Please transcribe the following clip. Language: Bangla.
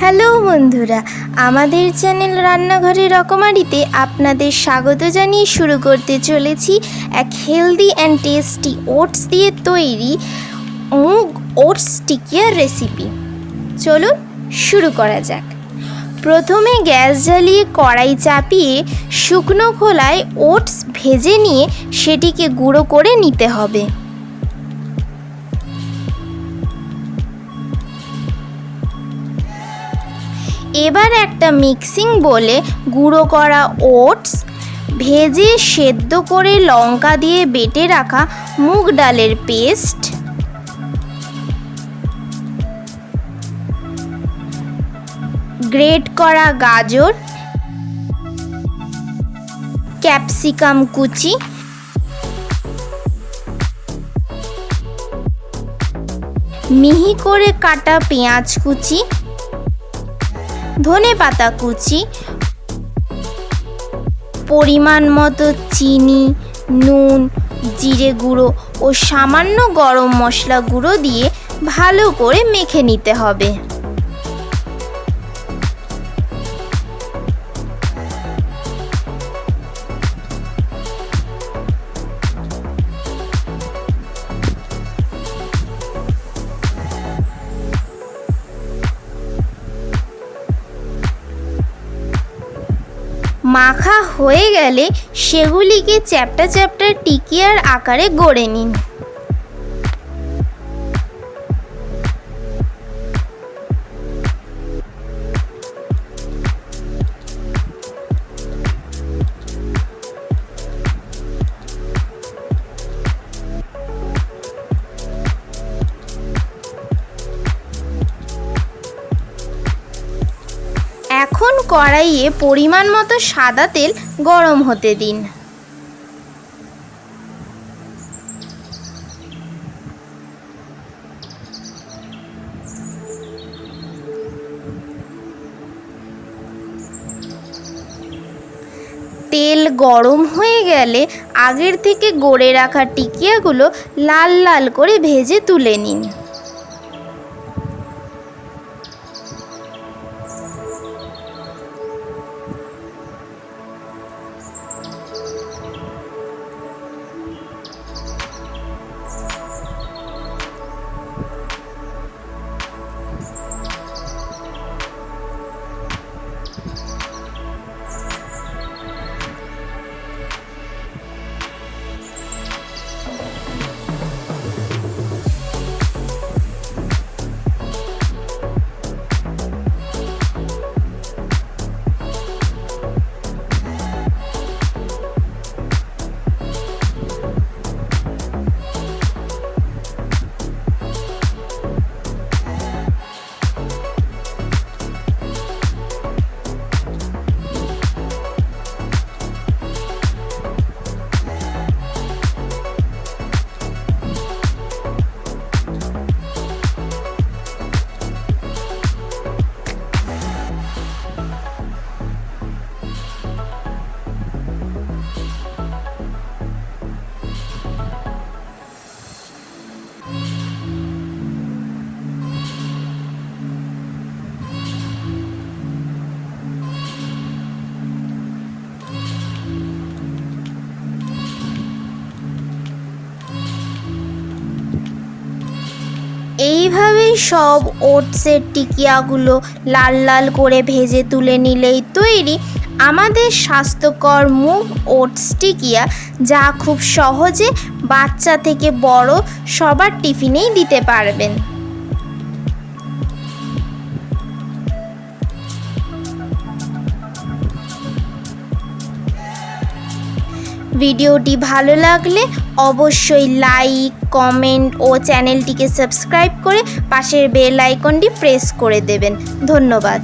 হ্যালো বন্ধুরা, আমাদের চ্যানেল রান্নাঘরের রকমারিতে আপনাদের স্বাগত জানিয়ে শুরু করতে চলেছি এক হেলদি অ্যান্ড টেস্টি ওটস দিয়ে তৈরি মুগ ওটস টিকিয়ার রেসিপি চলুন শুরু করা যাক। প্রথমে গ্যাস জ্বালিয়ে কড়াই চাপিয়ে শুকনো খোলায় ওটস ভেজে নিয়ে সেটিকে গুঁড়ো করে নিতে হবে। এবার একটা মিক্সিং বলে গুঁড়ো করা ওটস, ভেজে সেদ্ধ করে লঙ্কা দিয়ে বেটে রাখা মুগ ডালের পেস্ট। গ্রেট করা গাজর, ক্যাপসিকাম কুচি, মিহি করে কাটা পেঁয়াজ কুচি ধনে পাতা কুচি, পরিমাণ মতো চিনি, নুন, জিরে গুঁড়ো ও সামান্য গরম মশলা গুঁড়ো দিয়ে ভালো করে মেখে নিতে হবে। মাখা হয়ে গেলে সেগুলিকে চ্যাপটা চ্যাপটা টিকিয়ার আকারে গড়ে নিন। এখন কড়াইয়ে পরিমাণ মতো সাদা তেল গরম হতে দিন। তেল গরম হয়ে গেলে আগের থেকে গড়ে রাখা টিকিয়াগুলো লাল লাল করে ভেজে তুলে নিন। এইভাবেই সব ওটসের টিকিয়াগুলো লাল লাল করে ভেজে তুলে নিলেই তৈরি আমাদের স্বাস্থ্যকর মুগ ওটস টিকিয়া, যা খুব সহজে বাচ্চা থেকে বড় সবার টিফিনেই দিতে পারবেন। ভিডিওটি ভালো লাগলে অবশ্যই লাইক কমেন্ট ও চ্যানেলটিকে সাবস্ক্রাইব করে পাশের বেল আইকনটি প্রেস করে দেবেন। ধন্যবাদ।